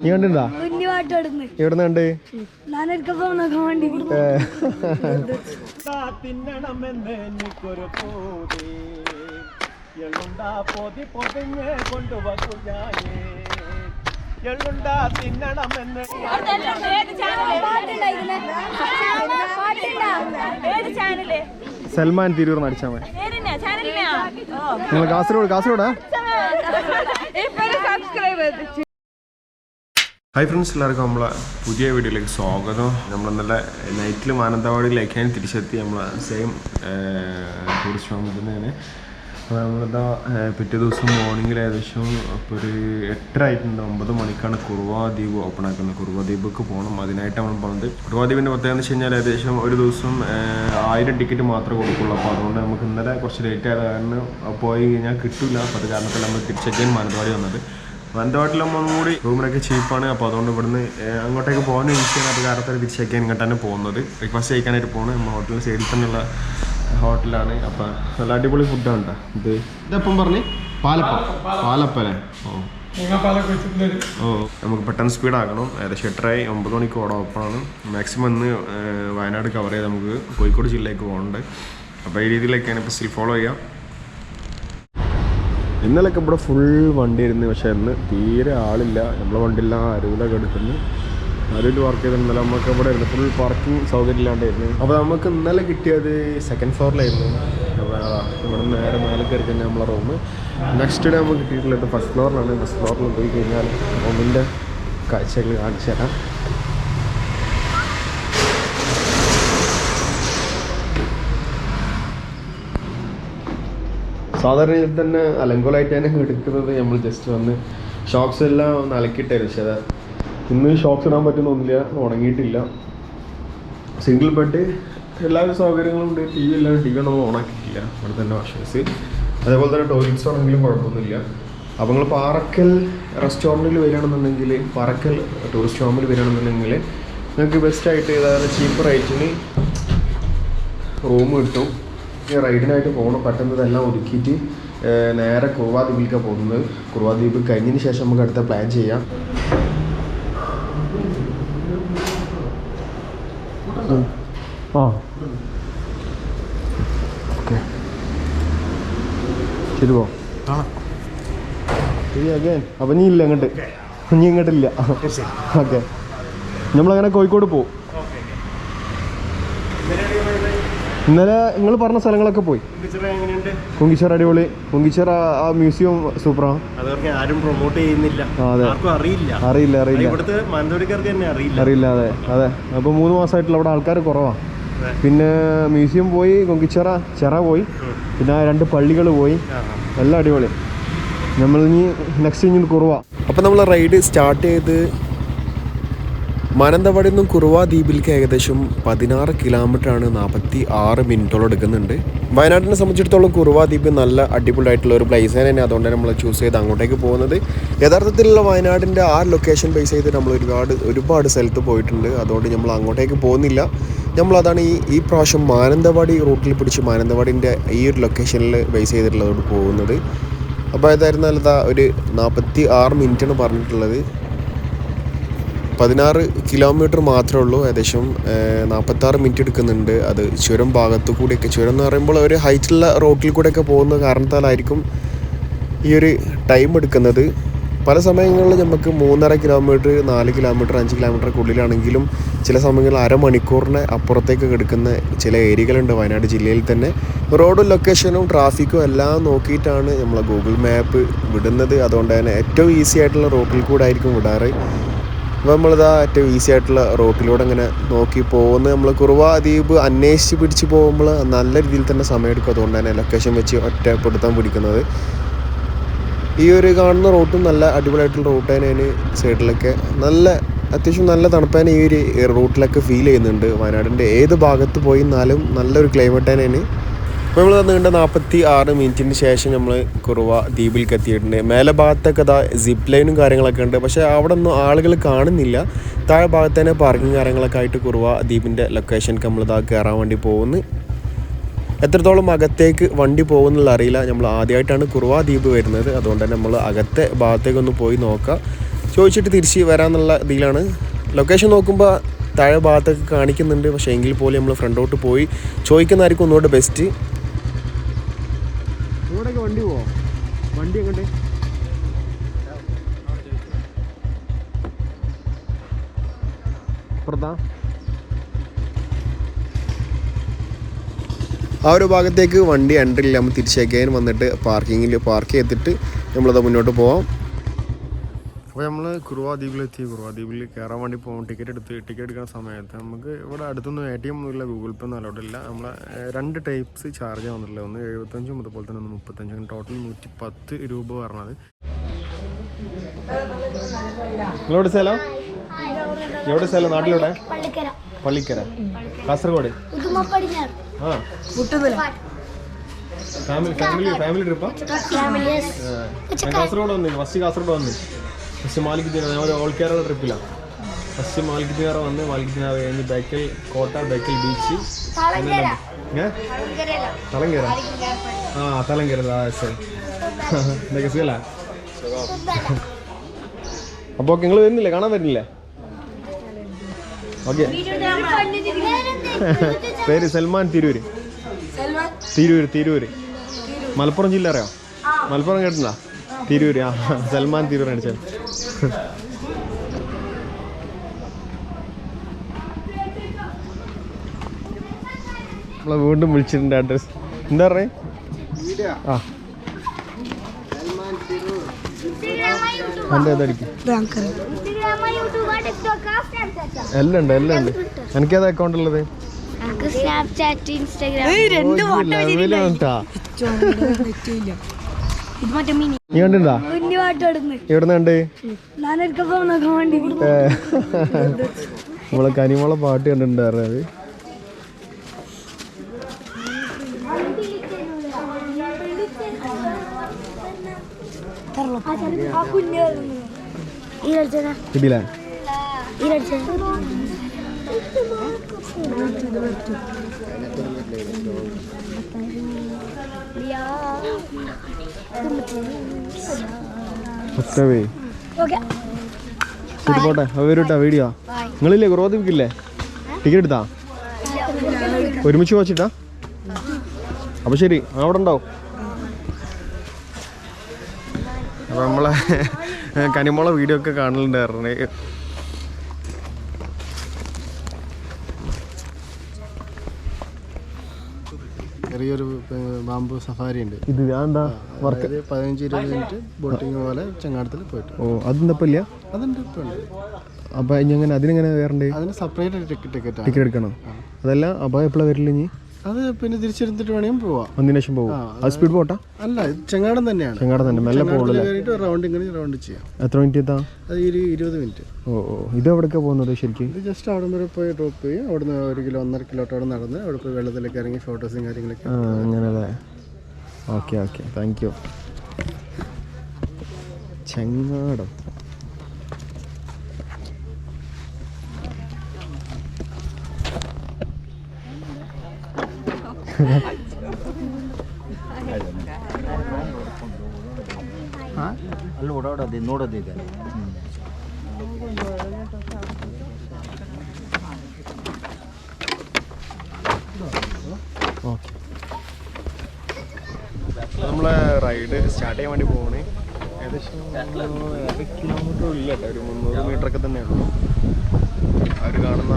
നീ കണ്ടിണ്ടാ എവിടെ കണ്ട്? സൽമാൻ തിരൂർ നടിച്ചാ മതി. നിങ്ങൾ കാസർഗോഡ് കാസർഗോഡാ? സബ്സ്ക്രൈബ് ഹായ് ഫ്രണ്ട്സ് എല്ലാവർക്കും നമ്മളെ പുതിയ വീഡിയോയിലേക്ക് സ്വാഗതം. നമ്മൾ ഇന്നലെ നൈറ്റിൽ മാനന്തവാടിയിലേക്കാണ് തിരിച്ചെത്തി. നമ്മൾ സെയിം ടൂറിസ്റ്റ് ഫാമിൽ തന്നെയാണ്. അപ്പോൾ നമ്മളിതാ പിറ്റേ ദിവസം മോർണിംഗിൽ ഏകദേശം ഇപ്പോൾ ഒരു എട്ടര ആയിട്ടുണ്ട്. ഒമ്പത് മണിക്കാണ് കുറുവാ ദ്വീപ് ഓപ്പൺ ആക്കുന്നത്. ദ്വീപിലേക്ക് പോകണം അതിനായിട്ട് നമ്മൾ പോകുന്നത് കുറുവാ ദ്വീപിന്റെ പ്രത്യേകത എന്ന് വെച്ച് കഴിഞ്ഞാൽ ഏകദേശം ഒരു ദിവസം ആയിരം ടിക്കറ്റ് മാത്രമേ കൊടുക്കുള്ളൂ. അപ്പോൾ അതുകൊണ്ട് നമുക്ക് ഇന്നലെ കുറച്ച് ലേറ്റ് ആയത് കാരണം പോയി കഴിഞ്ഞാൽ കിട്ടില്ല അപ്പോൾ അത് കാരണത്തിൽ നമ്മൾ തിരിച്ചെത്തിയാൻ മാനന്തവാടി വന്നത്. മാനന്തവാടിലാകുമ്പോൾ ഒന്നും കൂടി റൂമിനൊക്കെ ചീപ്പാണ്. അപ്പോൾ അതുകൊണ്ട് ഇവിടുന്ന് അങ്ങോട്ടേക്ക് പോകാൻ ഈസിയാണ് അത് കാരണത്തിൽ തിരിച്ചേക്കാൻ ഇങ്ങോട്ട് തന്നെ പോകുന്നത്. ബ്രേക്ക്ഫാസ്റ്റ് കഴിക്കാനായിട്ട് പോകുന്നത് നമ്മൾ ഹോട്ടലിൽ സൈഡിൽ തന്നെയുള്ള ഹോട്ടലാണ്. അപ്പം നല്ല അടിപൊളി ഫുഡാണ് ഇത് ഇതെപ്പം പറഞ്ഞ്? പാലപ്പം. പാലപ്പനെ ഓ. ഓ നമുക്ക് പെട്ടെന്ന് സ്പീഡ് ആക്കണം ഏകദേശം എട്ടരായി ഒമ്പത് മണിക്ക് ഓട ഓപ്പണാണ് മാക്സിമം ഇന്ന് വയനാട് കവർ ചെയ്ത് നമുക്ക് കോഴിക്കോട് ജില്ലയിലേക്ക് പോകേണ്ടത് അപ്പോൾ ഈ രീതിയിലേക്കാണ് ഇപ്പോൾ സ്റ്റിൽ ഫോളോ ചെയ്യാം. ഇന്നലെയൊക്കെ ഇവിടെ ഫുൾ വണ്ടി ഇരുന്ന് പക്ഷേ ഇന്ന് തീരെ ആളില്ല. നമ്മളെ വണ്ടിയില്ല അരുവിലൊക്കെ എടുക്കുന്നു അരുവിൽ വർക്ക് ചെയ്തിട്ടുണ്ടല്ലോ നമുക്ക് ഇവിടെ ഇരുന്നു ഫുൾ പാർക്കിംഗ് സൗകര്യം ഇല്ലാണ്ടായിരുന്നു. അപ്പോൾ നമുക്ക് ഇന്നലെ കിട്ടിയത് സെക്കൻഡ് ഫ്ലോറിലായിരുന്നു ഇവിടെ നേരെ മേലെ കയറി കഴിഞ്ഞാൽ നമ്മളെ റൂം നെക്സ്റ്റ് ഡേ നമുക്ക് കിട്ടിയിട്ടുള്ളത് ഫസ്റ്റ് ഫ്ലോറിലാണ് ഫസ്റ്റ് ഫ്ലോറിൽ പോയി കഴിഞ്ഞാൽ റൂമിന്റെ കാഴ്ചകൾ കാണിച്ചു തരാം. സാധാരണ ഇതിൽ തന്നെ അലങ്കോലായിട്ട് തന്നെ എടുക്കുന്നത് നമ്മൾ ജസ്റ്റ് വന്ന് ഷോക്സ് എല്ലാം ഒന്ന് അലക്കിയിട്ടായിരുന്നു. പക്ഷേ അതാ ഇന്ന് ഷോക്സ് ഇടാൻ പറ്റുന്നൊന്നുമില്ല ഉണങ്ങിയിട്ടില്ല. സിംഗിൾ ബെഡ് എല്ലാ സൗകര്യങ്ങളും ഉണ്ട്. ടി വി എല്ലാം ടി വി നമ്മൾ ഓണാക്കിയിട്ടില്ല ഇവിടെ തന്നെ വാഷേഴ്സ് അതേപോലെ തന്നെ ടോയ്ലറ്റ്സ് ആണെങ്കിലും കുഴപ്പമൊന്നുമില്ല. അപ്പോൾ നിങ്ങൾ പാറക്കൽ റെസ്റ്റോറന്റിൽ വരികയാണെന്നുണ്ടെങ്കിൽ പാറക്കൽ ടൂറിസ്റ്റ് ഹോമിൽ വരികയാണെന്നുണ്ടെങ്കിൽ നിങ്ങൾക്ക് ബെസ്റ്റായിട്ട് ഏതായാലും ചീപ്പ് റേറ്റിന് റൂം കിട്ടും. ഈ റൈഡിനായിട്ട് പോകണം. പെട്ടെന്ന് ഇതെല്ലാം ഒതുക്കിയിട്ട് നേരെ കുറുവാദ്വീപിലേക്ക് പോകുന്നത്. കുറുവാദ്വീപ് കഴിഞ്ഞതിന് ശേഷം നമുക്ക് അടുത്ത പ്ലാൻ ചെയ്യാം. ആ. ഓക്കെ. ശരി പോ. അപ്പം നീ ഇല്ല അങ്ങോട്ട്. നീ ഇങ്ങോട്ടില്ല ഓക്കെ. നമ്മളങ്ങനെ കോഴിക്കോട് പോവും. ഇന്നലെ നിങ്ങൾ പറഞ്ഞ സ്ഥലങ്ങളൊക്കെ പോയി. കുങ്കിച്ചേർ അടിപൊളി. കുങ്കിച്ചർ ആ- ആ മ്യൂസിയം സൂപ്പറാണ് അതൊക്കെ ആരും പ്രൊമോട്ട് ചെയ്യുന്നില്ല. അതെ. അറിയില്ല. അറിയില്ല അറിയില്ല. ഇവിടുത്തെ മാനന്തവാടിക്കാർക്ക് തന്നെ അറിയില്ല. അറിയില്ല അതെ അതെ. അപ്പൊ മൂന്ന് മാസമായിട്ടുള്ള അവിടെ ആൾക്കാർ കുറവാണ് പിന്നെ മ്യൂസിയം പോയി കൊങ്കിച്ചിറ ചിറ പോയി. പിന്നെ ആ രണ്ട് പള്ളികൾ പോയി. എല്ലാം അടിപൊളി. നമ്മൾ ഇനി നെക്സ്റ്റ് ഇനി കുറവാ. അപ്പോൾ നമ്മൾ റൈഡ് സ്റ്റാർട്ട് ചെയ്ത് മാനന്തവാടിയിൽ നിന്നും കുറുവ ദ്വീപിലേക്ക് ഏകദേശം പതിനാറ് ആണ് നാൽപ്പത്തി ആറ് മിനിറ്റോളം എടുക്കുന്നുണ്ട്. വയനാട്ടിനെ സംബന്ധിച്ചിടത്തോളം കുറുവ ദ്വീപ് നല്ല അടിപൊളിയായിട്ടുള്ള ഒരു പ്ലേസ് തന്നെ അതുകൊണ്ട് നമ്മൾ ചൂസ് ചെയ്ത് അങ്ങോട്ടേക്ക് പോകുന്നത്. യഥാർത്ഥത്തിലുള്ള വയനാടിന്റെ ആ ലൊക്കേഷൻ ബേസ് ചെയ്ത് നമ്മൾ ഒരുപാട് ഒരുപാട് സ്ഥലത്ത് പോയിട്ടുണ്ട്. അതുകൊണ്ട് നമ്മൾ അങ്ങോട്ടേക്ക് പോകുന്നില്ല. നമ്മളതാണ് ഈ ഈ പ്രാവശ്യം മാനന്തവാടി റൂട്ടിൽ പിടിച്ച് മാനന്തവാടിന്റെ ഈ ഒരു ലൊക്കേഷനിൽ ബേസ് ചെയ്തിട്ടുള്ളതോട് പോകുന്നത്. അപ്പോൾ ഏതായിരുന്നാലും ഇതാ ഒരു നാൽപ്പത്തി ആറ് മിനിറ്റാണ് പറഞ്ഞിട്ടുള്ളത്. പതിനാറ് കിലോമീറ്റർ മാത്രമേ ഉള്ളൂ. ഏകദേശം നാൽപ്പത്താറ് മിനിറ്റ് എടുക്കുന്നുണ്ട്. അത് ചുരം ഭാഗത്തു കൂടിയൊക്കെ ചുരം എന്ന് പറയുമ്പോൾ ഒരു ഹൈറ്റുള്ള റോട്ടിൽ കൂടെയൊക്കെ പോകുന്ന കാരണത്താലായിരിക്കും ഈ ഒരു ടൈം എടുക്കുന്നത്. പല സമയങ്ങളിൽ നമുക്ക് മൂന്നര കിലോമീറ്റർ നാല് കിലോമീറ്റർ അഞ്ച് കിലോമീറ്റർ ഉള്ളിലാണെങ്കിലും ചില സമയങ്ങളിൽ അരമണിക്കൂറിന് അപ്പുറത്തേക്ക് എടുക്കുന്ന ചില ഏരിയകളുണ്ട്. വയനാട് ജില്ലയിൽ തന്നെ. റോഡും ലൊക്കേഷനും ട്രാഫിക്കും എല്ലാം നോക്കിയിട്ടാണ് നമ്മൾ ഗൂഗിൾ മാപ്പ് വിടുന്നത്. അതുകൊണ്ട് തന്നെ ഏറ്റവും ഈസി ആയിട്ടുള്ള റോട്ടിൽ കൂടെ ആയിരിക്കും വിടാറ്. അപ്പോൾ നമ്മളിതാ ഏറ്റവും ഈസി ആയിട്ടുള്ള റോട്ടിലൂടെ ഇങ്ങനെ നോക്കി പോകുന്നത് നമ്മൾ കുറുവ ദ്വീപ് അന്വേഷിച്ച് പിടിച്ച് പോകുമ്പോൾ നല്ല രീതിയിൽ തന്നെ സമയമെടുക്കും. അതുകൊണ്ട് തന്നെ ലൊക്കേഷൻ വെച്ച് ഒറ്റപ്പെടുത്താൻ പിടിക്കുന്നത്. ഈ ഒരു കാണുന്ന റൂട്ടും നല്ല അടിപൊളിയായിട്ടുള്ള റൂട്ട് തന്നെയാണ് സൈഡിലൊക്കെ. നല്ല അത്യാവശ്യം നല്ല തണുപ്പാണ് ഈ ഒരു റൂട്ടിലൊക്കെ ഫീൽ ചെയ്യുന്നുണ്ട്. വയനാടിന്റെ ഏത് ഭാഗത്ത് പോയി എന്നാലും നല്ലൊരു ക്ലൈമറ്റ് തന്നെയാണ്. അപ്പോൾ നമ്മൾ നീണ്ട നാൽപ്പത്തി ആറ് മിനിറ്റിന് ശേഷം നമ്മൾ കുറുവ ദ്വീപിലേക്ക് എത്തിയിട്ടുണ്ട് മേലെ ഭാഗത്തൊക്കെ അതാ സിപ്പ് ലൈനും കാര്യങ്ങളൊക്കെ ഉണ്ട്. പക്ഷേ അവിടെ ഒന്നും ആളുകൾ കാണുന്നില്ല. താഴെ ഭാഗത്ത് തന്നെ പാർക്കിംഗ് കാര്യങ്ങളൊക്കെ ആയിട്ട് കുറുവ ദ്വീപിന്റെ ലൊക്കേഷനിലേക്ക് നമ്മൾ ഇതാ കയറാൻ വേണ്ടി പോകുന്നു. എത്രത്തോളം അകത്തേക്ക് വണ്ടി പോകുന്നുള്ള അറിയില്ല. നമ്മൾ ആദ്യമായിട്ടാണ് കുറുവ ദ്വീപ് വരുന്നത്. അതുകൊണ്ട് തന്നെ നമ്മൾ അകത്തെ ഭാഗത്തേക്കൊന്ന് പോയി നോക്കാം. ചോദിച്ചിട്ട് തിരിച്ച് വരാമെന്നുള്ള ഇതിലാണ്. ലൊക്കേഷൻ നോക്കുമ്പോൾ താഴെ ഭാഗത്തൊക്കെ കാണിക്കുന്നുണ്ട്. പക്ഷേ എങ്കിൽ പോലും നമ്മൾ ഫ്രണ്ടോട്ട് പോയി. ചോദിക്കുന്നതായിരിക്കും ഒന്നുകൂടെ ബെസ്റ്റ് ഇവിടെയൊക്കെ വണ്ടി പോവോ വണ്ടി എങ്ങോട്ട് അപ്പുറത്താ ആ ഒരു ഭാഗത്തേക്ക് വണ്ടി എൻട്രി ഇല്ല. നമ്മൾ തിരിച്ചേക്കാൻ വന്നിട്ട് പാർക്കിങ്ങിൽ പാർക്ക് ചെയ്തിട്ട് നമ്മളത് മുന്നോട്ട് പോവാം. അപ്പോൾ നമ്മൾ കുറുവാ ദ്വീപിലെത്തി കുറുവാ ദ്വീപിൽ കയറാൻ വേണ്ടി പോകും ടിക്കറ്റ് എടുത്ത് ടിക്കറ്റ് എടുക്കുന്ന സമയത്ത് നമുക്ക് ഇവിടെ അടുത്തൊന്നും എ ടി എം ഒന്നുമില്ല ഗൂഗിൾ പേ ഒന്നും അലോട്ട് ഇല്ല. നമ്മളെ രണ്ട് ടൈപ്സ് ചാർജ് ആവുന്നില്ല ഒന്ന് എഴുപത്തഞ്ചും അതുപോലെ തന്നെ ഒന്ന് മുപ്പത്തഞ്ചും. ടോട്ടൽ നൂറ്റി പത്ത് രൂപ പറഞ്ഞത്. നിങ്ങളെവിടെ സ്ഥലം? എവിടെ സ്ഥലം? നാട്ടിലൂടെ പള്ളിക്കര. കാസർഗോഡ്? ആ. ഫാമിലി ഫാമിലി ഫാമിലി ട്രിപ്പാ കാസർഗോഡ് വന്നു. ഫസ്റ്റ് കാസർഗോഡ് വന്നു. ഫസ്റ്റ് മാലിക് ദിനാർ ഞാൻ ഒരു ഓൾ കേരള ട്രിപ്പിലാണ് ഫസ്റ്റ് മാലിക് ദിനാർ വന്ന് മാലിക് ദിനാർ കഴിഞ്ഞ് ബേക്കൽ കോട്ട ബേക്കൽ ബീച്ച് തലങ്കേര ആ തലങ്കേര ആ ശരി. എന്തൊക്കെ സുഖല്ല? അപ്പോൾ നിങ്ങൾ വരുന്നില്ലേ? കാണാൻ വരുന്നില്ലേ? ഓക്കെ. പേര് സൽമാൻ തിരൂര്. തിരൂര് തിരൂര്. മലപ്പുറം ജില്ല അറിയോ? മലപ്പുറം കേട്ടിട്ടുണ്ടോ? തിരൂര് ആ. സൽമാൻ തിരൂർ അടിച്ചത് നമ്മളെ വീണ്ടും വിളിച്ചിട്ടുണ്ട് അഡ്രസ് എന്താ പറയുക ആ. എന്റെ എല്ലാം ഉണ്ട് എല്ലാം ഉണ്ട് എനിക്കേതാ അക്കൗണ്ട് ഉള്ളത്? സ്നാപ്ചാറ്റ് ഇൻസ്റ്റാഗ്രാം ഇത് മറ്റേ മിനി. നീ നമ്മളെ കനിമോളെ പാട്ട് കണ്ടിട്ടുണ്ടായിരുന്നത് കുഞ്ഞു ഈ ഒക്കവേ ഓക്കെ. ശരി പോട്ടെ. അവ വരൂട്ടാ വീഡിയോ നിങ്ങളില്ലേ കുറവതിപ്പിക്കില്ലേ ടിക്കറ്റ് എടുത്താ? ഒരുമിച്ച് വച്ചിട്ടാ അപ്പൊ ശരി അവിടെ ഉണ്ടാവും. അപ്പൊ നമ്മളെ കനിമുള വീഡിയോ ഒക്കെ കാണലുണ്ടായിരുന്നു. ചെറിയൊരു ബാമ്പു സഫാരി ഉണ്ട്. ഇത് എന്താ വർക്ക്? പതിനഞ്ച് ഇരുപത് മിനിറ്റ് ബോട്ടിങ് പോലെ ചെങ്ങാടത്തിൽ പോയിട്ട്. ഓ അതെന്താ ഇല്ല? അതുണ്ട് ഇപ്പം ഉണ്ട്? അപ്പൊ ഇനി എങ്ങനെ അതിനെങ്ങനെ വേറെ അതിന് സെപ്പറേറ്റ് ടിക്കറ്റ് ടിക്കറ്റ് എടുക്കണം? അതല്ല അപ്പൊ എപ്പോഴാണ് വരില്ല ഇനി? അത് പിന്നെ തിരിച്ചെടുത്തിട്ട് വേണമെങ്കിൽ പോവാം. ഒന്നിനു ശേഷം പോകും അത് സ്പീഡ് പോട്ടാ അല്ല ഇത് ചെങ്ങാടം തന്നെയാണ്. ചെങ്ങാടം തന്നെ മെല്ലെ കയറിയിട്ട് റൗണ്ട് ഇങ്ങനെ റൗണ്ട് ചെയ്യാം. എത്ര മിനിറ്റ് എത്താ? അത് ഒരു ഇരുപത് മിനിറ്റ് ഓ ഓ ഇത് എവിടേക്കാ പോകുന്നത് ശരിക്കും? ഇത് ജസ്റ്റ് അവിടെ വരെ പോയി ഡ്രോപ്പ് ചെയ്യും. അവിടുന്ന് ഒരു കിലോ ഒന്നര കിലോട്ടോടെ നടന്ന് അവിടെ പോയി വെള്ളത്തിലേക്ക് ഇറങ്ങി ഫോട്ടോസും കാര്യങ്ങളൊക്കെ അങ്ങനെ അല്ലേ ഓക്കെ ഓക്കെ താങ്ക് യു ചെങ്ങാടം. ಅಲ್ಲಿ ಓಡಾಡೋದು ನೋಡೋದಿದೆ ഓക്കെ നമ്മളെ റൈഡ് സ്റ്റാർട്ട് ചെയ്യാൻ വേണ്ടി പോകണേ ഏകദേശം അര കിലോമീറ്റർ ഇല്ല കേട്ടോ ഒരു മുന്നൂറ് മീറ്റർ ഒക്കെ തന്നെയാണ് ആ ഒരു കാണുന്ന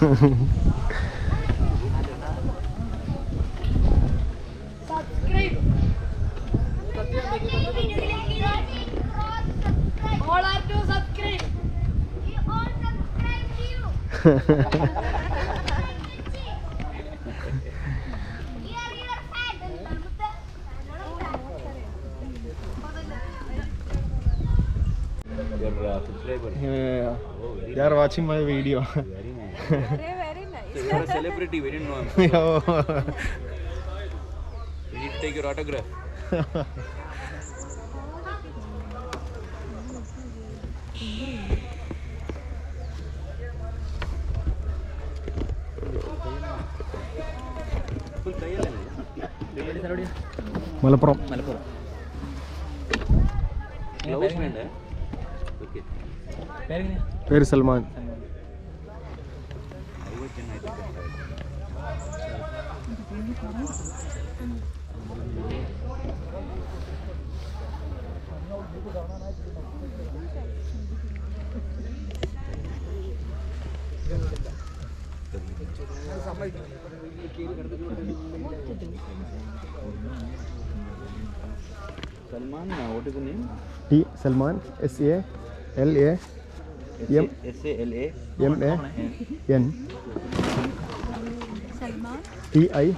എൻഡിലേക്ക് All are to subscribe. We all subscribe to you. We are your fans. They are watching my video. celebrity, we didn't know him. We need to take your autograph. Malappuram Malappuram okay പേരെങ്ങനെയാ പേര് Salman Salman S A L A M S L M N T I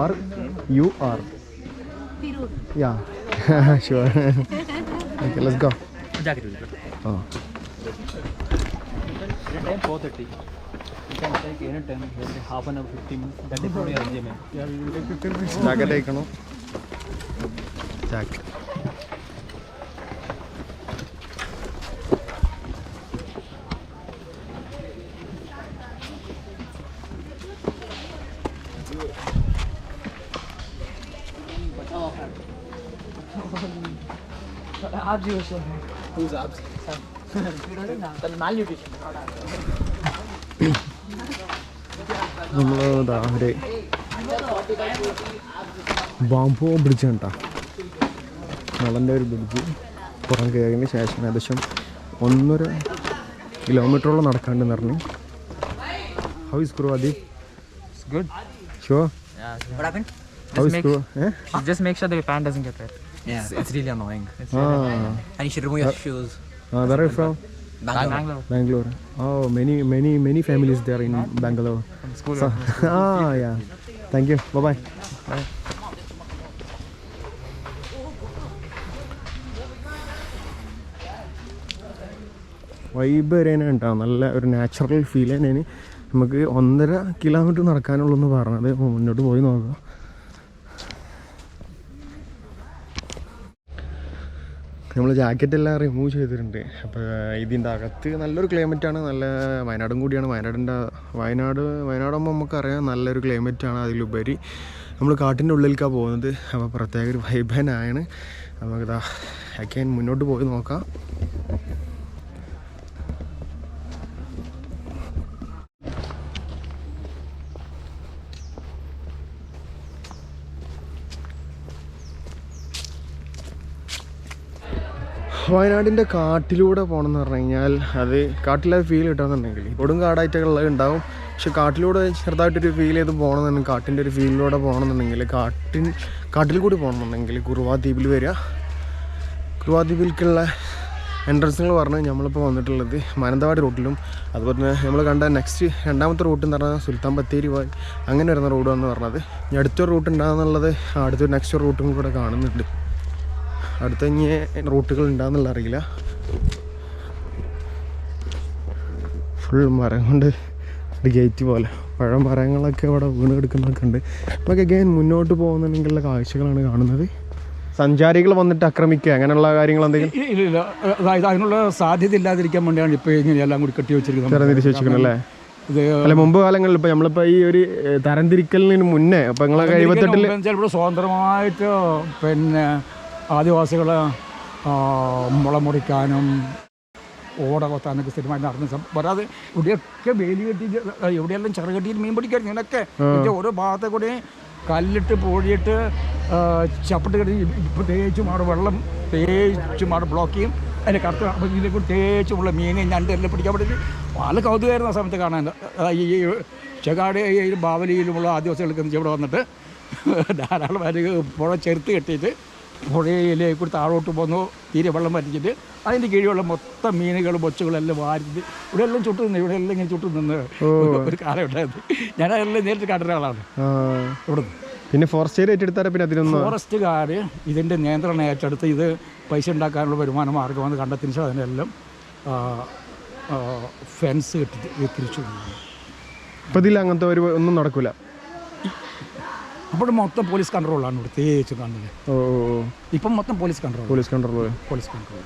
R U R या sure okay let's go जाके हाँ 4:30 jacket അയക്കണോ jacket Abs you were so Who's abs? Sam. you don't know. The malnutrition. നമ്മൾ ഒരു bamboo bridge കണ്ടാ നളന്റെ ഒരു bridge പുറം കയറിയതിന് ശേഷം ഏകദേശം ഒന്നര കിലോമീറ്ററോളം നടക്കാണ്ടെന്ന് പറഞ്ഞു ഹൗ ഇസ് കുറുവാദി good. Sure What happened? How is Kuruva ഏ Just make sure the fan doesn't get wet. Yeah. It's, it's really annoying. It's ആ And you should remove your shoes. ആ where from Bangalore. Bangalore. Oh, many, many, many families there in Bangalore. School. So, ah, yeah. Thank you. Bye bye. Vibe വരെയാണ് കേട്ടോ നല്ല ഒരു natural feel തന്നെയാണ് നമുക്ക് ഒന്നര kilometre നടക്കാനുള്ളൂ എന്ന് പറഞ്ഞത് മുന്നോട്ട് പോയി നോക്കാം നമ്മൾ ജാക്കറ്റ് എല്ലാം റിമൂവ് ചെയ്തിട്ടുണ്ട്. അപ്പോൾ ഇതിന്റെ അകത്ത് നല്ലൊരു ക്ലൈമറ്റാണ് നല്ല വയനാടും കൂടിയാണ്. വയനാടിന്റെ വയനാട് വയനാടാകുമ്പോൾ നമുക്കറിയാം നല്ലൊരു ക്ലൈമറ്റാണ് അതിലുപരി. നമ്മൾ കാട്ടിന്റെ ഉള്ളിലേക്കാണ് പോകുന്നത്. അപ്പോൾ പ്രത്യേക ഒരു വൈബനാണ് നമുക്കിതാ ഒക്കെ മുന്നോട്ട് പോയി നോക്കാം. വയനാടിന്റെ കാട്ടിലൂടെ പോകണമെന്ന് പറഞ്ഞു കഴിഞ്ഞാൽ അത് കാട്ടിലെ ഫീൽ കിട്ടണമെന്നുണ്ടെങ്കിൽ ഒടും കാടായിട്ടുള്ളത് ഉണ്ടാവും. പക്ഷെ കാട്ടിലൂടെ ചെറുതായിട്ടൊരു ഫീൽ ചെയ്ത് പോകണമെന്നുണ്ടെങ്കിൽ കാട്ടിന്റെ ഒരു ഫീലിലൂടെ പോകണമെന്നുണ്ടെങ്കിൽ കാട്ടിൻ കാട്ടിൽ കൂടി പോകണമെന്നുണ്ടെങ്കിൽ കുറുവാ ദ്വീപിൽ വരിക. കുറുവാ ദ്വീപിലേക്കുള്ള എൻട്രൻസുകൾ പറഞ്ഞ് നമ്മളിപ്പോൾ വന്നിട്ടുള്ളത് മാനന്തവാടി റൂട്ടിലും. അതുപോലെ തന്നെ നമ്മൾ കണ്ട നെക്സ്റ്റ് രണ്ടാമത്തെ റൂട്ട് എന്ന് പറഞ്ഞാൽ സുൽത്താൻ ബത്തേരി പോയി അങ്ങനെ വരുന്ന റോഡാണെന്ന് പറഞ്ഞത്. ഇനി അടുത്തൊരു റൂട്ട് ഉണ്ടാകുന്നുള്ളത് അടുത്തൊരു നെക്സ്റ്റ് റൂട്ടും കൂടെ കാണുന്നുണ്ട്. അടുത്ത ഇനി റൂട്ടുകൾ ഉണ്ടാകുന്നുള്ള അറിയില്ല. ഫുൾ മരം കൊണ്ട് ഒരു ഗേറ്റ് പോലെ. പഴം മരങ്ങളൊക്കെ ഇവിടെ വീണ് കിടക്കുന്നതൊക്കെ ഉണ്ട്. അപ്പോൾ അഗൈൻ മുന്നോട്ട് പോകുന്നുണ്ടെങ്കിലുള്ള കാഴ്ചകളാണ് കാണുന്നത്. സഞ്ചാരികൾ വന്നിട്ട് ആക്രമിക്കുക. അങ്ങനെയുള്ള കാര്യങ്ങൾ എന്തെങ്കിലും? ഇല്ല അതായത് അതിനുള്ള സാധ്യത ഇല്ലാതിരിക്കാൻ വേണ്ടിയാണ് ഇപ്പോൾ ഇങ്ങനെയെല്ലാം കൂടി കെട്ടി വെച്ചിരിക്കുന്നത്. തരംതിരിച്ച് അല്ലേ? അല്ല മുമ്പ് കാലങ്ങളിൽ ഇപ്പൊ നമ്മളിപ്പോൾ ഈ ഒരു തരംതിരിക്കലിന് മുന്നേ അപ്പോൾ നിങ്ങളെ എഴുപത്തെട്ടിൽ ചിലപ്പോൾ സ്വതന്ത്രമായിട്ട് പിന്നെ ആദിവാസികൾ മുള മുറിക്കാനും ഓട കൊത്താനൊക്കെ സ്ഥിരമായി നടന്ന വരാതെ ഇവിടെയൊക്കെ വേലി കെട്ടി എവിടെയെല്ലാം ചെറു മീൻ ഇങ്ങനെയൊക്കെ ഇതിന്റെ ഓരോ ഭാഗത്തെ കൂടി കല്ലിട്ട് പൊഴിയിട്ട് ചപ്പിട്ട് കെട്ടി ഇപ്പോൾ തേച്ചും അവിടെ വെള്ളം തേച്ചും അവിടെ ബ്ലോക്ക് ചെയ്യും. അതിന്റെ കറുത്ത അപ്പോൾ ഇതിലേക്ക് തേച്ചുമുള്ള മീനെ ഞണ്ടെല്ലാം പിടിക്കാൻ പറ്റിയിട്ട് പല കൗതുകമായിരുന്നു ആ സമയത്ത് കാണാൻ. ഈ ചെകാട് ബാവലിയിലുമുള്ള ആദിവാസികൾക്ക് ഇവിടെ വന്നിട്ട് ധാരാളം പുഴ ചെറുത്ത് കെട്ടിയിട്ട് പുഴയിലേക്ക് കൂടി താഴോട്ട് പോന്നു തീരെ വെള്ളം വറ്റിച്ചിട്ട്. അതിന്റെ കീഴിലുള്ള മൊത്തം മീനുകൾ ബൊച്ചുകളെല്ലാം വാരിട്ട് ഇവിടെ എല്ലാം ചുട്ടു നിന്ന് ഇവിടെ എല്ലാം ഇങ്ങനെ ചുട്ടു നിന്ന് ഒരു കാലം ഉണ്ടായിരുന്നു ഞാൻ അതെല്ലാം നേരിട്ട് കണ്ട ഒരാളാണ് ഇവിടെ പിന്നെ ഫോറസ്റ്റ് ഏറ്റെടുത്താൽ പിന്നെ അതിനൊന്നും? ഫോറസ്റ്റുകാർ ഇതിന്റെ നിയന്ത്രണം ഏറ്റെടുത്ത് ഇത് പൈസ ഉണ്ടാക്കാനുള്ള വരുമാന മാർഗമെന്ന് കണ്ടെത്തിന് ശേഷം അതിനെല്ലാം ഫെൻസ് കെട്ടി തിരിച്ചു. ഇപ്പം ഇതിൽ അങ്ങനത്തെ ഒരു ഒന്നും നടക്കില്ല അപ്പോൾ മൊത്തം പോലീസ് കൺട്രോളാണ് ഇവിടെ തേച്ച് കാണുന്നത് ഓ ഓ, ഓ. ഇപ്പം മൊത്തം police control police control police control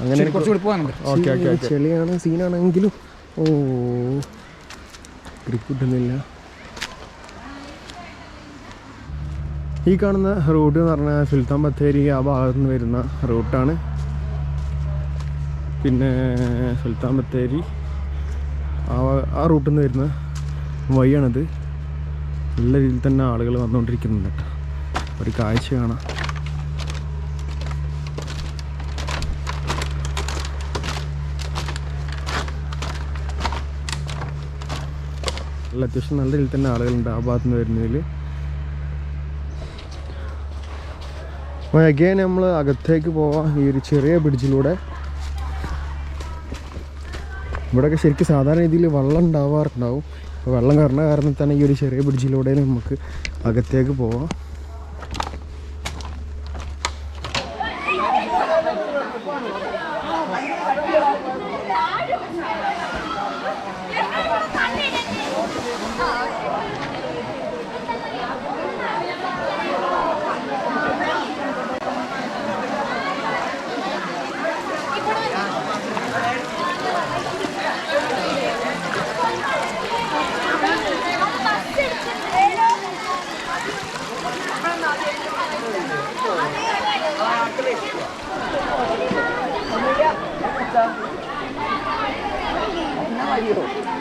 അങ്ങനെ കുറച്ച് കുറച്ചുകൂടി പോകാനുണ്ട്. ഓക്കെ ഓക്കെ ചെളിയാണ് സീനാണെങ്കിലും. ഓ. ഗ്രിപ്പ് കിട്ടുന്നില്ല ഈ കാണുന്ന റൂട്ട് എന്ന് പറഞ്ഞാൽ സുൽത്താൻ ബത്തേരി ആ ഭാഗത്ത് നിന്ന് വരുന്ന റൂട്ടാണ്. പിന്നെ സുൽത്താൻ ബത്തേരി ആ ആ റൂട്ടിൽ നിന്ന് വരുന്ന വഴിയാണിത്. നല്ല രീതിയിൽ തന്നെ ആളുകൾ വന്നുകൊണ്ടിരിക്കുന്നുണ്ട് കേട്ടോ. ഒരു കാഴ്ച കാണാം. നല്ല അത്യാവശ്യം നല്ല രീതിയിൽ തന്നെ ആളുകളുണ്ട് ആ ഭാഗത്ത് നിന്ന് വരുന്നതിൽ അഗൈൻ നമ്മൾ അകത്തേക്ക് പോവാം. ഈ ഒരു ചെറിയ ബ്രിഡ്ജിലൂടെ ഇവിടെയൊക്കെ ശരിക്കും സാധാരണ രീതിയിൽ വെള്ളം ഉണ്ടാവാറുണ്ടാവും. അപ്പോൾ വെള്ളം കയറുന്ന തന്നെ ഈ ഒരു ചെറിയ ബ്രിഡ്ജിലൂടെ നമുക്ക് അകത്തേക്ക് പോവാം.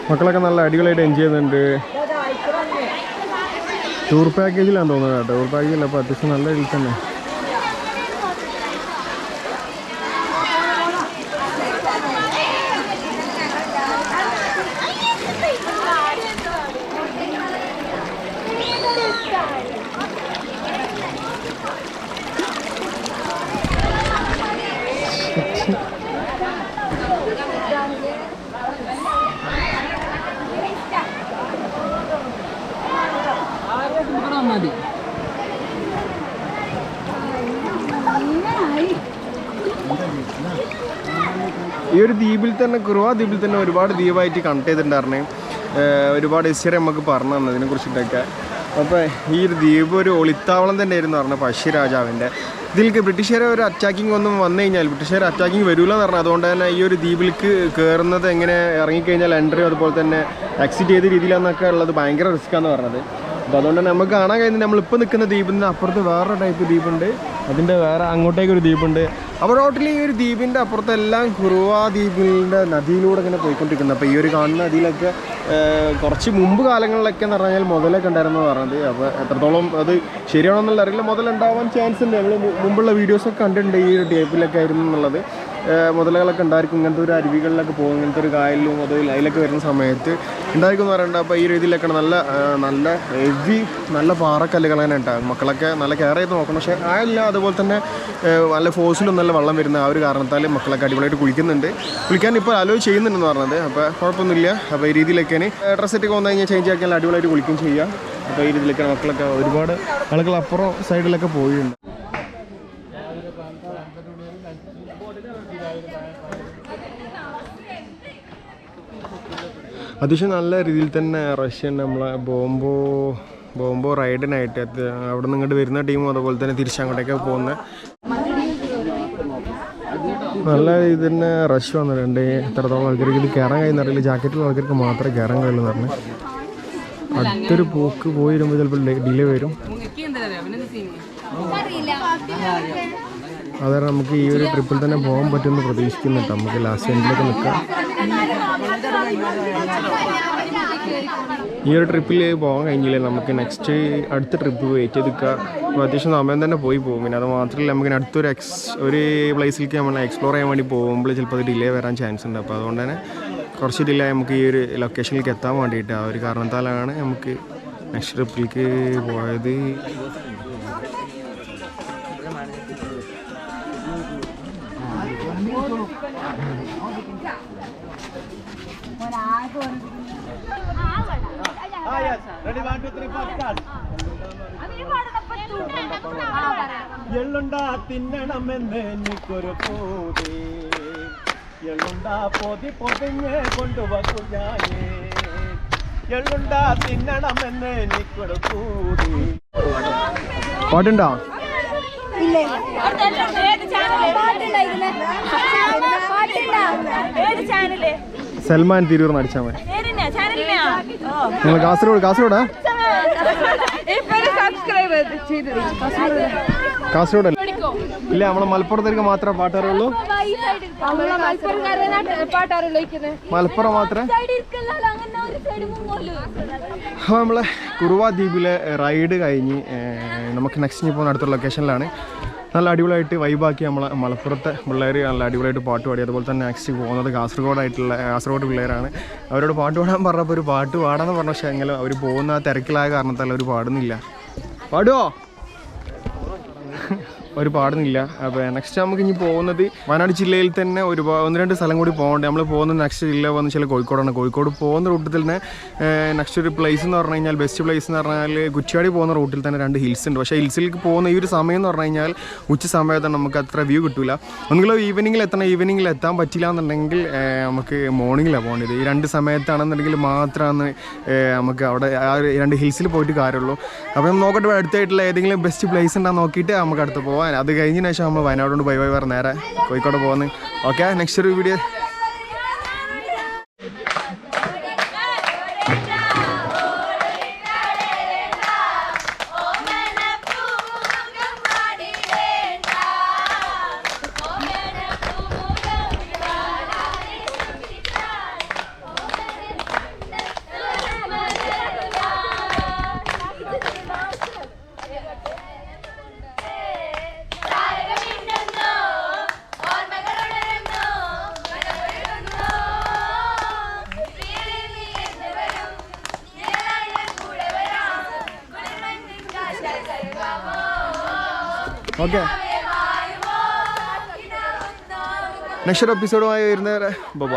മക്കളൊക്കെ നല്ല അടികളായിട്ട് എൻജോയ് ചെയ്യുന്നുണ്ട്. ടൂർ പാക്കേജിലാണ് തോന്നുന്നത് കേട്ടോ. ടൂർ പാക്കേജിൽ അപ്പോൾ അത്യാവശ്യം നല്ല രീതിയിൽ തന്നെ ഈ ഒരു ദ്വീപിൽ തന്നെ കുറുവ ദ്വീപിൽ തന്നെ ഒരുപാട് ദ്വീപായിട്ട് കണക്ട് ചെയ്തിട്ടുണ്ടായിരുന്നേ. ഒരുപാട് ഹിസ്റ്ററി നമുക്ക് പറഞ്ഞു തന്നതിനെ കുറിച്ചിട്ടൊക്കെ. അപ്പോൾ ഈ ഒരു ദ്വീപ് ഒരു ഒളിത്താവളം തന്നെ ആയിരുന്നു പറഞ്ഞ പഴശ്ശി രാജാവിന്റെ. ഇതിലേക്ക് ബ്രിട്ടീഷുകാരെ ഒരു അറ്റാക്കിംഗ് ഒന്നും വന്നു കഴിഞ്ഞാൽ ബ്രിട്ടീഷുകാർ അറ്റാക്കിംഗ് വരില്ല എന്ന് പറഞ്ഞാൽ അതുകൊണ്ട് തന്നെ ഈ ഒരു ദ്വീപിലേക്ക് കയറുന്നത് എങ്ങനെ ഇറങ്ങിക്കഴിഞ്ഞാൽ എൻട്രി അതുപോലെ തന്നെ എക്സിറ്റ് ചെയ്ത രീതിയിലാണെന്നൊക്കെ ഉള്ളത് ഭയങ്കര റിസ്ക്കാന്ന് പറഞ്ഞത്. അപ്പോൾ അതുകൊണ്ട് തന്നെ നമുക്ക് കാണാൻ കഴിയുന്നത് നമ്മളിപ്പോൾ നിൽക്കുന്ന ദ്വീപിന്റെ അപ്പുറത്ത് വേറെ ടൈപ്പ് ദ്വീപുണ്ട്. അതിന്റെ വേറെ അങ്ങോട്ടേക്ക് ഒരു ദ്വീപുണ്ട്. അപ്പോൾ ടോട്ടലി ഈ ഒരു ദ്വീപിന്റെ അപ്പുറത്തെല്ലാം കുറുവ ദ്വീപിന്റെ നദിയിലൂടെ ഇങ്ങനെ പോയിക്കൊണ്ടിരിക്കുന്നത് അപ്പോൾ ഈ ഒരു കാണുന്ന നദിയിലൊക്കെ കുറച്ച് മുമ്പ് കാലങ്ങളിലൊക്കെ എന്ന് പറഞ്ഞാൽ മുതലൊക്കെ ഉണ്ടായിരുന്നു പറഞ്ഞത്. അപ്പോൾ എത്രത്തോളം അത് ശരിയാണോ ശരിയാണോന്നുള്ള അറിയില്ല മുതലുണ്ടാവാൻ ചാൻസ് ഉണ്ട്. നമ്മൾ മുമ്പുള്ള വീഡിയോസൊക്കെ കണ്ടിട്ടുണ്ട് ഈ ഒരു ടൈപ്പിലൊക്കെ ആയിരുന്നു എന്നുള്ളത്. മുതലകളൊക്കെ ഉണ്ടായിരിക്കും. ഇങ്ങനത്തെ ഒരു അരുവികളിലൊക്കെ പോകും. ഇങ്ങനത്തെ ഒരു കായലിലും അത് അതിലൊക്കെ വരുന്ന സമയത്ത് ഉണ്ടായിരിക്കും എന്ന് പറയുന്നത്. അപ്പോൾ ഈ രീതിയിലൊക്കെ നല്ല നല്ല ഹെവി നല്ല പാറക്കല്ലുകൾ തന്നെ ഉണ്ടാകും മക്കളൊക്കെ നല്ല കെയർ ചെയ്ത് നോക്കണം. പക്ഷേ ആയല്ല അതുപോലെ തന്നെ നല്ല ഫോഴ്സിലും നല്ല വെള്ളം വരുന്ന ആ ഒരു കാരണത്താൽ മക്കളൊക്കെ അടിപൊളിയായിട്ട് കുളിക്കുന്നുണ്ട്. കുളിക്കാൻ ഇപ്പോൾ അലോ ചെയ്യുന്നുണ്ടെന്ന് പറഞ്ഞത്. അപ്പോൾ കുഴപ്പമൊന്നുമില്ല. അപ്പോൾ ഈ രീതിയിലൊക്കെയാണ് ഡ്രസ്സ് ഇട്ട് വന്നു കഴിഞ്ഞാൽ ചേഞ്ച് ആക്കിയാൽ അടിപൊളിയായിട്ട് കുളിക്കുകയും ചെയ്യാം. അപ്പോൾ ഈ രീതിയിലൊക്കെയാണ് മക്കളൊക്കെ ഒരുപാട് ആളുകൾ അപ്പുറം സൈഡിലൊക്കെ പോയിട്ടുണ്ട്. അത്യാവശ്യം നല്ല രീതിയിൽ തന്നെ റഷ്യൻ നമ്മളെ ബോംബോ ബോംബോ റൈഡിനായിട്ട് അവിടെ നിന്ന് ഇങ്ങോട്ട് വരുന്ന ടീമും അതുപോലെ തന്നെ തിരിച്ചങ്ങോട്ടേക്ക് പോകുന്ന. നല്ല രീതിയിൽ തന്നെ റഷ് വന്നിട്ടുണ്ട്. എത്രത്തോളം ആൾക്കാർക്ക് ഇത് കയറാൻ കഴിയുന്നറിയില്ല ജാക്കറ്റുള്ള ആൾക്കാർക്ക് മാത്രമേ കയറാൻ കഴിയുള്ളൂ പറഞ്ഞു. അടുത്തൊരു പോക്ക് പോയി വരുമ്പോൾ ചിലപ്പോൾ ഡിലേ വരും. അതാണ് നമുക്ക് ഈ ഒരു ട്രിപ്പിൽ തന്നെ പോകാൻ പറ്റുമെന്ന് പ്രതീക്ഷിക്കുന്നുണ്ട്. നമുക്ക് ലാസ്റ്റ് എൻഡിലൊക്കെ നിൽക്കാം. ഈ ഒരു ട്രിപ്പിൽ പോകാൻ കഴിഞ്ഞില്ലേ? നമുക്ക് നെക്സ്റ്റ് അടുത്ത ട്രിപ്പ് വെയിറ്റ് ചെയ്ത് അപ്പോൾ അത്യാവശ്യം സമയം തന്നെ പോയി പോകും. പിന്നെ അത് മാത്രമല്ല നമുക്ക് അടുത്തൊരു എക്സ് ഒരു പ്ലേസിലേക്ക് നമ്മൾ എക്സ്പ്ലോർ ചെയ്യാൻ വേണ്ടി പോകുമ്പോൾ ചിലപ്പോൾ അത് ഡിലേ വരാൻ ചാൻസ് ഉണ്ട്. അപ്പോൾ അതുകൊണ്ട് തന്നെ കുറച്ച് ഡിലേ നമുക്ക് ഈ ഒരു ലൊക്കേഷനിലേക്ക് എത്താൻ വേണ്ടിയിട്ട് ആ ഒരു കാരണത്താലാണ് നമുക്ക് നെക്സ്റ്റ് ട്രിപ്പിലേക്ക് പോയത്. എള്ളുണ്ട തിന്നണമെന്ന് എനിക്കൊരു പോതി. എള്ളുണ്ട പൊതി പൊതിഞ്ഞ് കൊണ്ടുവന്നു ഞാനേ. എള്ളുണ്ട തിന്നണമെന്ന് എനിക്കൊരു പൂതി. പാട്ടുണ്ടോ? ഇല്ല. സൽമാൻ തിരൂർ നടിച്ചാൽ മതി. നിങ്ങൾ കാസർഗോഡ് കാസർഗോഡാ കാസർഗോഡ് ഇല്ല നമ്മളെ മലപ്പുറത്തേക്ക് മാത്രമേ പാട്ടാറുള്ളൂ മലപ്പുറം മാത്രമേ? അപ്പോൾ നമ്മളെ കുറുവ ദ്വീപിലെ റൈഡ് കഴിഞ്ഞ് നമുക്ക് നെക്സ്റ്റ് ഇനി പോകുന്ന അടുത്ത ലൊക്കേഷനിലാണ് നല്ല അടിപൊളിയായിട്ട് വൈബാക്കി നമ്മളെ മലപ്പുറത്തെ പിള്ളേർ നല്ല അടിപൊളിയായിട്ട് പാട്ട് പാടി. അതുപോലെ തന്നെ നെക്സ്റ്റ് പോകുന്നത് കാസർഗോഡായിട്ടുള്ള കാസർഗോഡ് പിള്ളേരാണ്. അവരോട് പാട്ട് പാടാൻ പറഞ്ഞപ്പോൾ ഒരു പാട്ട് പാടാന്ന് പറഞ്ഞ പക്ഷേ എങ്കിലും അവർ പോകുന്ന തിരക്കിലായ കാരണത്താൽ അവർ പാടുന്നില്ല. പാടുവോ? അവർ പാടുന്നില്ല. അപ്പോൾ നെക്സ്റ്റ് നമുക്ക് ഇനി പോകുന്നത് വയനാട് ജില്ലയിൽ തന്നെ ഒരു ഒന്ന് രണ്ട് സ്ഥലം കൂടി പോകണ്ടേ. നമ്മൾ പോകുന്നത് നെക്സ്റ്റ് ജില്ല വന്ന് ചില കോഴിക്കോടാണ്. കോഴിക്കോട് പോകുന്ന റൂട്ടിൽ തന്നെ നെക്സ്റ്റ് ഒരു പ്ലേസ് എന്ന് പറഞ്ഞു കഴിഞ്ഞാൽ ബെസ്റ്റ് പ്ലേസ് എന്ന് പറഞ്ഞാൽ കുറ്റ്യാടി പോകുന്ന റൂട്ടിൽ തന്നെ രണ്ട് ഹിൽസ് ഉണ്ട്. പക്ഷേ ഹിൽസിലേക്ക് പോകുന്ന ഈ ഒരു സമയം എന്ന് പറഞ്ഞു കഴിഞ്ഞാൽ ഉച്ച സമയത്താണ് നമുക്ക് അത്ര വ്യൂ കിട്ടില്ല ഒന്നുകിലോ ഈവനിങ്ങിൽ എത്തണം. ഈവനിങ്ങിൽ എത്താൻ പറ്റില്ല എന്നുണ്ടെങ്കിൽ നമുക്ക് മോർണിംഗിലാണ് പോകേണ്ടത്. ഈ രണ്ട് സമയത്താണെന്നുണ്ടെങ്കിൽ മാത്രമാണ് നമുക്ക് അവിടെ ആ രണ്ട് ഹിൽസിൽ പോയിട്ട് കാര്യമുള്ളൂ. നമ്മൾ നോക്കട്ടെ അടുത്തായിട്ടുള്ള ഏതെങ്കിലും ബെസ്റ്റ് പ്ലേസ് ഉണ്ടാകാൻ നോക്കിയിട്ട് നമുക്ക് അടുത്ത് പോകാൻ അത് കഴിഞ്ഞതിന് ശേഷം നമ്മൾ വയനാടോണ്ട് ബൈ ബൈ പറഞ്ഞ് നേരെ കോഴിക്കോട് പോകുന്നത് ഓക്കെ നെക്സ്റ്റ് ഒരു വീഡിയോ ഓക്കെ. നെക്സ്റ്റ് എപ്പിസോഡുമായി വരുന്നവരെ. ബൈ